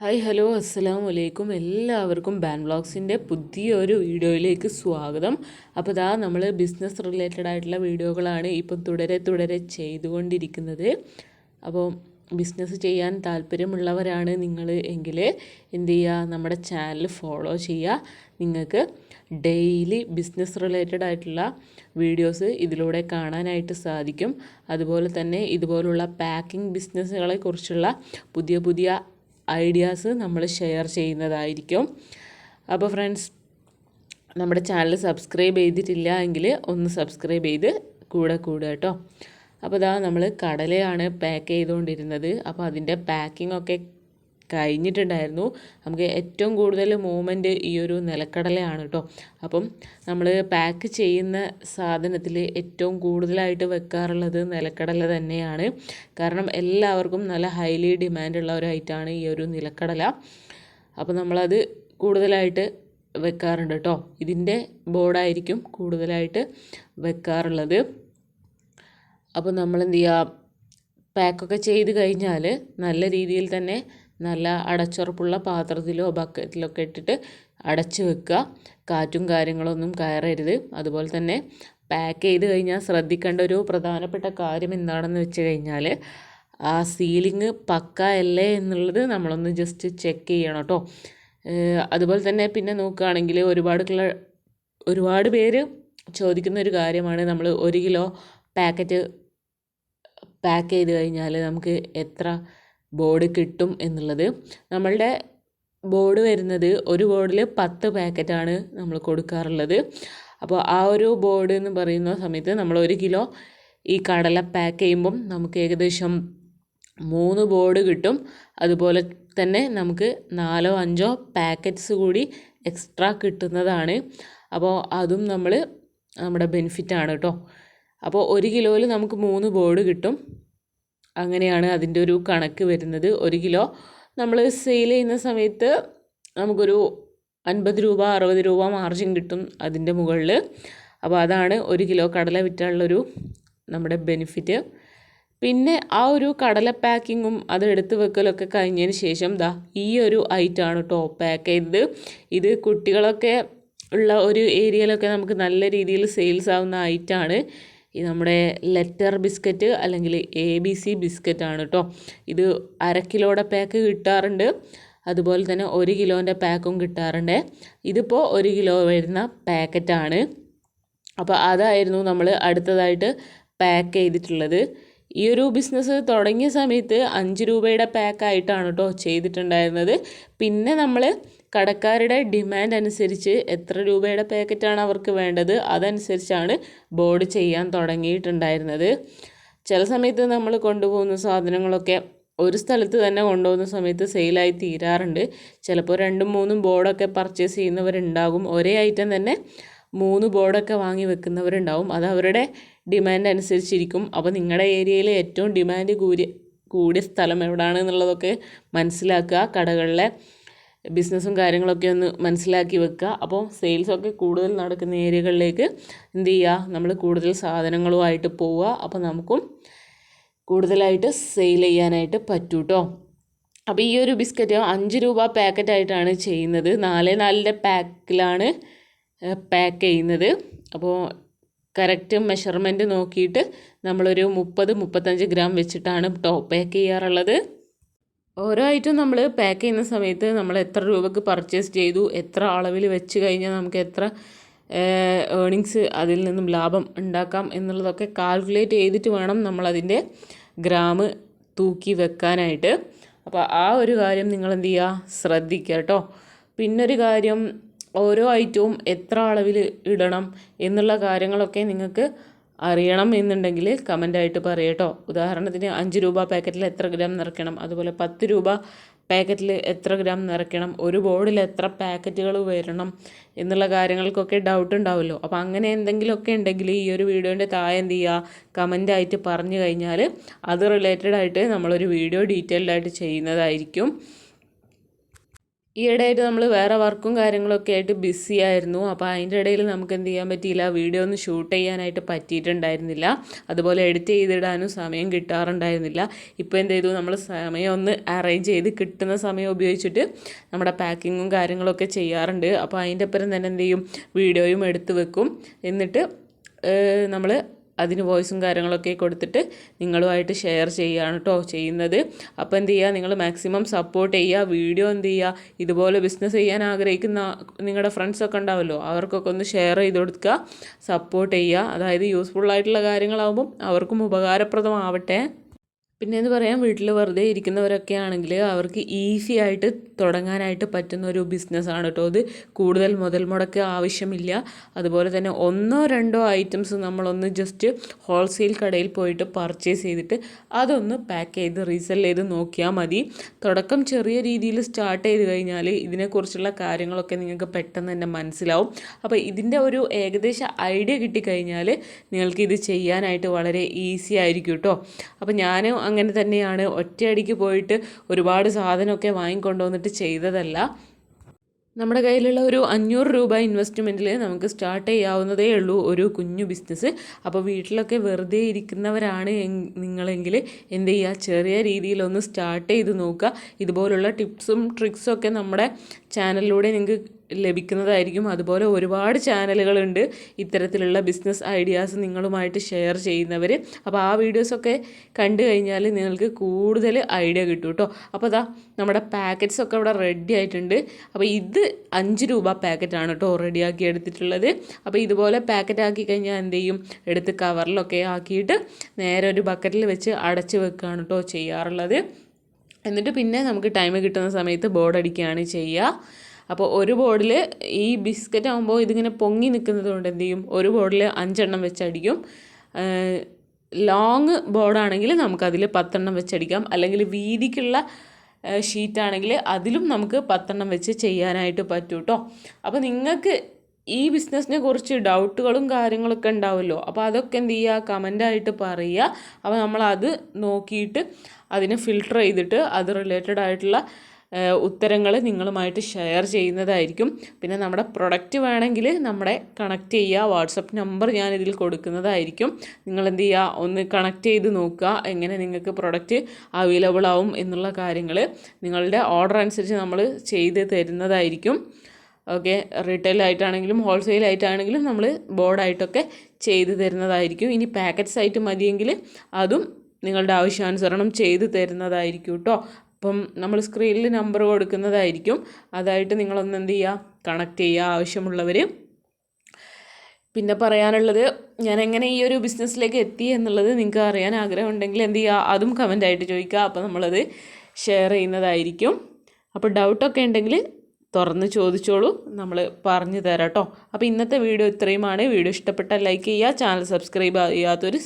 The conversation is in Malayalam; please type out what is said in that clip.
ഹായ് ഹലോ അസ്സലാമു വലൈക്കും എല്ലാവർക്കും ബാൻ വ്ളോഗ്സിന്റെ പുതിയൊരു വീഡിയോയിലേക്ക് സ്വാഗതം. അപ്പോൾ ഇതാ നമ്മൾ ബിസിനസ് റിലേറ്റഡ് ആയിട്ടുള്ള വീഡിയോകളാണ് ഇപ്പം തുടരെ തുടരെ ചെയ്തുകൊണ്ടിരിക്കുന്നത്. അപ്പോൾ ബിസിനസ് ചെയ്യാൻ താല്പര്യമുള്ളവരാണ് നിങ്ങൾ എങ്കിൽ എന്ത് ചെയ്യുക? നമ്മുടെ ചാനൽ ഫോളോ ചെയ്യുക. നിങ്ങൾക്ക് ഡെയിലി ബിസിനസ് റിലേറ്റഡ് ആയിട്ടുള്ള വീഡിയോസ് ഇതിലൂടെ കാണാനായിട്ട് സാധിക്കും. അതുപോലെ തന്നെ ഇതുപോലുള്ള പാക്കിംഗ് ബിസിനസ്സുകളെ കുറിച്ചുള്ള പുതിയ പുതിയ ഐഡിയാസ് നമ്മൾ ഷെയർ ചെയ്യുന്നതായിരിക്കും. അപ്പോൾ ഫ്രണ്ട്സ് നമ്മുടെ ചാനൽ സബ്സ്ക്രൈബ് ചെയ്തിട്ടില്ല എങ്കിൽ ഒന്ന് സബ്സ്ക്രൈബ് ചെയ്ത് കൂടെ കൂടുക കേട്ടോ. അപ്പോൾ ഇതാ നമ്മൾ കടലയാണ് പാക്ക് ചെയ്തുകൊണ്ടിരുന്നത്. അപ്പോൾ അതിന്റെ പാക്കിംഗ് ഒക്കെ കഴിഞ്ഞിട്ടുണ്ടായിരുന്നു. നമുക്ക് ഏറ്റവും കൂടുതൽ മൂവ്മെന്റ് ഈ ഒരു നിലക്കടലയാണ് കേട്ടോ അപ്പം നമ്മൾ പാക്ക് ചെയ്യുന്ന സാധനത്തിൽ ഏറ്റവും കൂടുതലായിട്ട് വെക്കാറുള്ളത് നിലക്കടല തന്നെയാണ്. കാരണം എല്ലാവർക്കും നല്ല ഹൈലി ഡിമാൻഡുള്ള ഒരു ഐറ്റമാണ് ഈ ഒരു നിലക്കടല. അപ്പോൾ നമ്മളത് കൂടുതലായിട്ട് വെക്കാറുണ്ട് കേട്ടോ ഇതിന്റെ ബോർഡായിരിക്കും കൂടുതലായിട്ട് വെക്കാറുള്ളത്. അപ്പോൾ നമ്മൾ ചെയ്യുക പാക്കൊക്കെ ചെയ്ത് കഴിഞ്ഞാൽ നല്ല രീതിയിൽ തന്നെ നല്ല അടച്ചുറപ്പുള്ള പാത്രത്തിലോ ബക്കറ്റിലോ ഒക്കെ ഇട്ടിട്ട് അടച്ച് വെക്കുക. കാറ്റും കാര്യങ്ങളൊന്നും കയറരുത്. അതുപോലെ തന്നെ പാക്ക് ചെയ്ത് കഴിഞ്ഞാൽ ശ്രദ്ധിക്കേണ്ട ഒരു പ്രധാനപ്പെട്ട കാര്യം എന്താണെന്ന് വെച്ച് കഴിഞ്ഞാൽ ആ സീലിംഗ് പക്ക അല്ലേ എന്നുള്ളത് നമ്മളൊന്ന് ജസ്റ്റ് ചെക്ക് ചെയ്യണം കേട്ടോ. അതുപോലെ തന്നെ പിന്നെ നോക്കുകയാണെങ്കിൽ ഒരുപാട് ഒരുപാട് പേര് ചോദിക്കുന്ന ഒരു കാര്യമാണ്. നമ്മൾ ഒരു കിലോ പാക്കറ്റ് പാക്ക് ചെയ്ത് കഴിഞ്ഞാൽ നമുക്ക് എത്ര ബോർഡ് കിട്ടും എന്നുള്ളത്. നമ്മളുടെ ബോർഡ് വരുന്നത് ഒരു ബോർഡിൽ പത്ത് പാക്കറ്റാണ് നമ്മൾ കൊടുക്കാറുള്ളത്. അപ്പോൾ ആ ഒരു ബോർഡ് എന്ന് പറയുന്ന സമയത്ത് നമ്മൾ ഒരു കിലോ ഈ കടല പാക്ക് ചെയ്യുമ്പം നമുക്ക് ഏകദേശം മൂന്ന് ബോർഡ് കിട്ടും. അതുപോലെ തന്നെ നമുക്ക് നാലോ അഞ്ചോ പാക്കറ്റ്സ് കൂടി എക്സ്ട്രാ കിട്ടുന്നതാണ്. അപ്പോൾ അതും നമ്മൾ നമ്മുടെ ബെനിഫിറ്റാണ് കേട്ടോ. അപ്പോൾ ഒരു കിലോയിൽ നമുക്ക് മൂന്ന് ബോർഡ് കിട്ടും. അങ്ങനെയാണ് അതിന്റെ ഒരു കണക്ക് വരുന്നത്. ഒരു കിലോ നമ്മൾ സെയിൽ ചെയ്യുന്ന സമയത്ത് നമുക്കൊരു അൻപത് രൂപ അറുപത് രൂപ മാർജിൻ കിട്ടും അതിന്റെ മുകളിൽ. അപ്പോൾ അതാണ് ഒരു കിലോ കടല വിറ്റാനുള്ളൊരു നമ്മുടെ ബെനിഫിറ്റ് പിന്നെ ആ ഒരു കടല പാക്കിങ്ങും അത് എടുത്ത് വെക്കലൊക്കെ കഴിഞ്ഞതിന് ശേഷം ദാ ഈ ഒരു ഐറ്റമാണ് കേട്ടോ പാക്ക് ചെയ്തത്. ഇത് കുട്ടികളൊക്കെ ഉള്ള ഒരു ഏരിയയിലൊക്കെ നമുക്ക് നല്ല രീതിയിൽ സെയിൽസ് ആവുന്ന ഐറ്റമാണ് ഈ നമ്മുടെ ലെറ്റർ ബിസ്ക്കറ്റ് അല്ലെങ്കിൽ എ ബി സി ബിസ്ക്കറ്റ് ആണ് കേട്ടോ ഇത് അര കിലോയുടെ പാക്ക് കിട്ടാറുണ്ട്. അതുപോലെ തന്നെ ഒരു കിലോന്റെ പാക്കും കിട്ടാറുണ്ട്. ഇതിപ്പോൾ ഒരു കിലോ വരുന്ന പാക്കറ്റാണ് അപ്പോൾ അതായിരുന്നു നമ്മൾ അടുത്തതായിട്ട് പാക്ക് ചെയ്തിട്ടുള്ളത്. ഈ ഒരു ബിസിനസ് തുടങ്ങിയ സമയത്ത് അഞ്ച് രൂപയുടെ പാക്കായിട്ടാണ് കേട്ടോ ചെയ്തിട്ടുണ്ടായിരുന്നത്. പിന്നെ നമ്മൾ കടക്കാരുടെ ഡിമാൻഡ് അനുസരിച്ച് എത്ര രൂപയുടെ പാക്കറ്റാണ് അവർക്ക് വേണ്ടത് അതനുസരിച്ചാണ് ബോർഡ് ചെയ്യാൻ തുടങ്ങിയിട്ടുണ്ടായിരുന്നത്. ചില സമയത്ത് നമ്മൾ കൊണ്ടുപോകുന്ന സാധനങ്ങളൊക്കെ ഒരു സ്ഥലത്ത് തന്നെ കൊണ്ടുപോകുന്ന സമയത്ത് സെയിലായി തീരാറുണ്ട്. ചിലപ്പോൾ രണ്ടും മൂന്നും ബോർഡൊക്കെ പർച്ചേസ് ചെയ്യുന്നവരുണ്ടാകും. ഒരേ ഐറ്റം തന്നെ മൂന്ന് ബോർഡൊക്കെ വാങ്ങി വെക്കുന്നവരുണ്ടാവും അത് അവരുടെ ഡിമാൻഡ് അനുസരിച്ചിരിക്കും. അപ്പോൾ നിങ്ങളുടെ ഏരിയയിൽ ഏറ്റവും ഡിമാൻഡ് കൂടിയ കൂടിയ സ്ഥലം എവിടെയാണ് എന്നുള്ളതൊക്കെ മനസ്സിലാക്കുക. കടകളിലെ ബിസിനസ്സും കാര്യങ്ങളൊക്കെ ഒന്ന് മനസ്സിലാക്കി വെക്കുക. അപ്പോൾ സെയിൽസൊക്കെ കൂടുതൽ നടക്കുന്ന ഏരിയകളിലേക്ക് എന്ത് ചെയ്യുക? നമ്മൾ കൂടുതൽ സാധനങ്ങളുമായിട്ട് പോവുക. അപ്പോൾ നമുക്കും കൂടുതലായിട്ട് സെയിൽ ചെയ്യാനായിട്ട് പറ്റൂ കേട്ടോ അപ്പോൾ ഈ ഒരു ബിസ്ക്കറ്റ് അഞ്ച് രൂപ പാക്കറ്റായിട്ടാണ് ചെയ്യുന്നത്. നാല് നാലിന്റെ പാക്കിലാണ് പാക്ക് ചെയ്യുന്നത്. അപ്പോൾ കറക്റ്റ് മെഷർമെന്റ് നോക്കിയിട്ട് നമ്മളൊരു മുപ്പത് മുപ്പത്തഞ്ച് ഗ്രാം വെച്ചിട്ടാണ് ടോപ്പ് പാക്ക് ചെയ്യാറുള്ളത്. ഓരോ ഐറ്റം നമ്മൾ പാക്ക് ചെയ്യുന്ന സമയത്ത് നമ്മൾ എത്ര രൂപക്ക് പർച്ചേസ് ചെയ്തു എത്ര അളവിൽ വെച്ച് കഴിഞ്ഞാൽ നമുക്ക് എത്ര ഏണിങ്സ് അതിൽ നിന്നും ലാഭം ഉണ്ടാക്കാം എന്നുള്ളതൊക്കെ കാൽക്കുലേറ്റ് ചെയ്തിട്ട് വേണം നമ്മളതിന്റെ ഗ്രാം തൂക്കി വെക്കാനായിട്ട്. അപ്പോൾ ആ ഒരു കാര്യം നിങ്ങൾ എന്ത് ചെയ്യുക ശ്രദ്ധിക്കുക കേട്ടോ. പിന്നൊരു കാര്യം ഓരോ ഐറ്റവും എത്ര അളവിൽ ഇടണം എന്നുള്ള കാര്യങ്ങളൊക്കെ നിങ്ങൾക്ക് അറിയണം എന്നുണ്ടെങ്കിൽ കമന്റായിട്ട് പറയട്ടോ ഉദാഹരണത്തിന് അഞ്ച് രൂപ പാക്കറ്റിൽ എത്ര ഗ്രാം നിറയ്ക്കണം? അതുപോലെ പത്ത് രൂപ പാക്കറ്റിൽ എത്ര ഗ്രാം നിറയ്ക്കണം? ഒരു ബോർഡിൽ എത്ര പാക്കറ്റുകൾ വരണം? എന്നുള്ള കാര്യങ്ങൾക്കൊക്കെ ഡൗട്ട് ഉണ്ടാവുമല്ലോ. അപ്പോൾ അങ്ങനെ എന്തെങ്കിലുമൊക്കെ ഉണ്ടെങ്കിൽ ഈ ഒരു വീഡിയോന്റെ താഴെ എന്ത് ചെയ്യുക? കമന്റായിട്ട് പറഞ്ഞു കഴിഞ്ഞാൽ അത് റിലേറ്റഡ് ആയിട്ട് നമ്മളൊരു വീഡിയോ ഡീറ്റെയിൽഡായിട്ട് ചെയ്യുന്നതായിരിക്കും. ഈയിടെയായിട്ട് നമ്മൾ വേറെ വർക്കും കാര്യങ്ങളൊക്കെ ആയിട്ട് ബിസി ആയിരുന്നു. അപ്പോൾ അതിന്റെ ഇടയിൽ നമുക്ക് എന്ത് ചെയ്യാൻ പറ്റിയില്ല വീഡിയോ ഒന്ന് ഷൂട്ട് ചെയ്യാനായിട്ട് പറ്റിയിട്ടുണ്ടായിരുന്നില്ല. അതുപോലെ എഡിറ്റ് ചെയ്തിടാനും സമയം കിട്ടാറുണ്ടായിരുന്നില്ല. ഇപ്പോൾ എന്ത് ചെയ്തു? നമ്മൾ സമയം ഒന്ന് അറേഞ്ച് ചെയ്ത് കിട്ടുന്ന സമയം ഉപയോഗിച്ചിട്ട് നമ്മുടെ പാക്കിങ്ങും കാര്യങ്ങളൊക്കെ ചെയ്യാറുണ്ട്. അപ്പോൾ അതിന്റെ അപ്പുറം തന്നെ എന്ത് ചെയ്യും? വീഡിയോയും എടുത്ത് വെക്കും. എന്നിട്ട് നമ്മൾ അതിന് വോയിസും കാര്യങ്ങളൊക്കെ കൊടുത്തിട്ട് നിങ്ങളുമായിട്ട് ഷെയർ ചെയ്യുകയാണ് കേട്ടോ ചെയ്യുന്നത്. അപ്പോൾ എന്ത് ചെയ്യുക നിങ്ങൾ മാക്സിമം സപ്പോർട്ട് ചെയ്യുക വീഡിയോ എന്ത് ചെയ്യുക ഇതുപോലെ ബിസിനസ് ചെയ്യാൻ ആഗ്രഹിക്കുന്ന നിങ്ങളുടെ ഫ്രണ്ട്സൊക്കെ ഉണ്ടാവുമല്ലോ അവർക്കൊക്കെ ഒന്ന് ഷെയർ ചെയ്ത് കൊടുക്കുക സപ്പോർട്ട് ചെയ്യുക. അതായത് യൂസ്ഫുൾ ആയിട്ടുള്ള കാര്യങ്ങളാവുമ്പം അവർക്കും ഉപകാരപ്രദമാവട്ടെ. പിന്നെ എന്ന് പറയാം വീട്ടിൽ വെറുതെ ഇരിക്കുന്നവരൊക്കെ ആണെങ്കിൽ അവർക്ക് ഈസി ആയിട്ട് തുടങ്ങാനായിട്ട് പറ്റുന്ന ഒരു ബിസിനസ്സാണ് കേട്ടോ അത് കൂടുതൽ മുതൽ മുടക്ക് ആവശ്യമില്ല. അതുപോലെ തന്നെ ഒന്നോ രണ്ടോ ഐറ്റംസ് നമ്മളൊന്ന് ജസ്റ്റ് ഹോൾസെയിൽ കടയിൽ പോയിട്ട് പർച്ചേസ് ചെയ്തിട്ട് അതൊന്ന് പാക്ക് ചെയ്ത് റീസെൽ ചെയ്ത് നോക്കിയാൽ മതി. തുടക്കം ചെറിയ രീതിയിൽ സ്റ്റാർട്ട് ചെയ്ത് കഴിഞ്ഞാൽ ഇതിനെക്കുറിച്ചുള്ള കാര്യങ്ങളൊക്കെ നിങ്ങൾക്ക് പെട്ടെന്ന് തന്നെ മനസ്സിലാവും. അപ്പോൾ ഇതിന്റെ ഒരു ഏകദേശ ഐഡിയ കിട്ടിക്കഴിഞ്ഞാൽ നിങ്ങൾക്ക് ഇത് ചെയ്യാനായിട്ട് വളരെ ഈസി ആയിരിക്കും കേട്ടോ അപ്പോൾ ഞാൻ അങ്ങനെ തന്നെയാണ് ഒറ്റയടിക്ക് പോയിട്ട് ഒരുപാട് സാധനമൊക്കെ വാങ്ങിക്കൊണ്ടുവന്നിട്ട് ചെയ്തതല്ല. നമ്മുടെ കയ്യിലുള്ള ഒരു അഞ്ഞൂറ് രൂപ ഇൻവെസ്റ്റ്മെന്റിൽ നമുക്ക് സ്റ്റാർട്ട് ചെയ്യാവുന്നതേ ഉള്ളൂ ഒരു കുഞ്ഞു ബിസിനസ് അപ്പോൾ വീട്ടിലൊക്കെ വെറുതെ ഇരിക്കുന്നവരാണ് നിങ്ങളെങ്കിൽ എന്ത് ചെയ്യുക? ചെറിയ രീതിയിലൊന്ന് സ്റ്റാർട്ട് ചെയ്ത് നോക്കുക. ഇതുപോലുള്ള ടിപ്സും ട്രിക്സും ഒക്കെ നമ്മുടെ ചാനലിലൂടെ നിങ്ങൾക്ക് ലഭിക്കുന്നതായിരിക്കും. അതുപോലെ ഒരുപാട് ചാനലുകളുണ്ട്. ഇത്തരത്തിലുള്ള ബിസിനസ് ഐഡിയാസ് നിങ്ങളുമായിട്ട് ഷെയർ ചെയ്യുന്നവർ അപ്പോൾ ആ വീഡിയോസൊക്കെ കണ്ടു കഴിഞ്ഞാൽ നിങ്ങൾക്ക് കൂടുതൽ ഐഡിയ കിട്ടും കേട്ടോ അപ്പോൾ അതാ നമ്മുടെ പാക്കറ്റ്സ് ഒക്കെ ഇവിടെ റെഡി ആയിട്ടുണ്ട്. അപ്പോൾ ഇത് അഞ്ച് രൂപ പാക്കറ്റാണ് കേട്ടോ ആക്കി എടുത്തിട്ടുള്ളത്. അപ്പോൾ ഇതുപോലെ പാക്കറ്റ് ആക്കി കഴിഞ്ഞാൽ എന്ത് ചെയ്യും? എടുത്ത് കവറിലൊക്കെ ആക്കിയിട്ട് നേരെ ഒരു ബക്കറ്റിൽ വെച്ച് അടച്ച് വെക്കുകയാണ് കേട്ടോ ചെയ്യാറുള്ളത്. എന്നിട്ട് പിന്നെ നമുക്ക് ടൈം കിട്ടുന്ന സമയത്ത് ബോർഡടിക്കുകയാണ് ചെയ്യുക. അപ്പോൾ ഒരു ബോർഡിൽ ഈ ബിസ്ക്കറ്റ് ആകുമ്പോൾ ഇതിങ്ങനെ പൊങ്ങി നിൽക്കുന്നത് കൊണ്ട് എന്ത് ചെയ്യും? ഒരു ബോർഡിൽ അഞ്ചെണ്ണം വെച്ചടിക്കും. ലോങ് ബോർഡാണെങ്കിൽ നമുക്കതിൽ പത്തെണ്ണം വെച്ചടിക്കാം. അല്ലെങ്കിൽ വീതിക്കുള്ള ഷീറ്റാണെങ്കിൽ അതിലും നമുക്ക് പത്തെണ്ണം വെച്ച് ചെയ്യാനായിട്ട് പറ്റും കേട്ടോ അപ്പോൾ നിങ്ങൾക്ക് ഈ ബിസിനസ്സിനെ കുറിച്ച് ഡൗട്ടുകളും കാര്യങ്ങളൊക്കെ ഉണ്ടാവുമല്ലോ അപ്പോൾ അതൊക്കെ എന്ത് ചെയ്യുക? കമന്റായിട്ട് പറയുക. അപ്പോൾ നമ്മളത് നോക്കിയിട്ട് അതിനെ ഫിൽട്ടർ ചെയ്തിട്ട് അത് റിലേറ്റഡ് ആയിട്ടുള്ള ഉത്തരങ്ങൾ നിങ്ങളുമായിട്ട് ഷെയർ ചെയ്യുന്നതായിരിക്കും. പിന്നെ നമ്മുടെ പ്രൊഡക്റ്റ് വേണമെങ്കിൽ നമ്മുടെ കണക്ട് ചെയ്യുക. വാട്സപ്പ് നമ്പർ ഞാൻ ഇതിൽ കൊടുക്കുന്നതായിരിക്കും. നിങ്ങൾ എന്ത് ചെയ്യുക? ഒന്ന് കണക്ട് ചെയ്ത് നോക്കുക. എങ്ങനെ നിങ്ങൾക്ക് പ്രൊഡക്റ്റ് അവൈലബിൾ ആവും എന്നുള്ള കാര്യങ്ങൾ നിങ്ങളുടെ ഓർഡർ അനുസരിച്ച് നമ്മൾ ചെയ്ത് തരുന്നതായിരിക്കും. ഓക്കെ. റീറ്റെയിൽ ആയിട്ടാണെങ്കിലും ഹോൾസെയിൽ ആയിട്ടാണെങ്കിലും നമ്മൾ ബോർഡായിട്ടൊക്കെ ചെയ്ത് തരുന്നതായിരിക്കും. ഇനി പാക്കറ്റ്സ് ആയിട്ട് മതിയെങ്കിൽ അതും നിങ്ങളുടെ ആവശ്യാനുസരണം ചെയ്തു തരുന്നതായിരിക്കും കേട്ടോ. അപ്പം നമ്മൾ സ്ക്രീനിൽ നമ്പർ കൊടുക്കുന്നതായിരിക്കും. അതായിട്ട് നിങ്ങളൊന്ന് എന്ത് ചെയ്യുക? കണക്ട് ചെയ്യുക ആവശ്യമുള്ളവർ പിന്നെ പറയാനുള്ളത് ഞാൻ എങ്ങനെ ഈ ഒരു ബിസിനസ്സിലേക്ക് എത്തി എന്നുള്ളത് നിങ്ങൾക്ക് അറിയാൻ ആഗ്രഹമുണ്ടെങ്കിൽ എന്ത് ചെയ്യുക? അതും കമന്റായിട്ട് ചോദിക്കുക. അപ്പോൾ നമ്മളത് ഷെയർ ചെയ്യുന്നതായിരിക്കും. അപ്പോൾ ഡൗട്ടൊക്കെ ഉണ്ടെങ്കിൽ തുറന്ന് ചോദിച്ചോളൂ. നമ്മൾ പറഞ്ഞു തരാം കേട്ടോ. അപ്പോൾ ഇന്നത്തെ വീഡിയോ ഇത്രയുമാണ്. വീഡിയോ ഇഷ്ടപ്പെട്ടാൽ ലൈക്ക് ചെയ്യുക. ചാനൽ സബ്സ്ക്രൈബ് ചെയ്യാത്തൊരു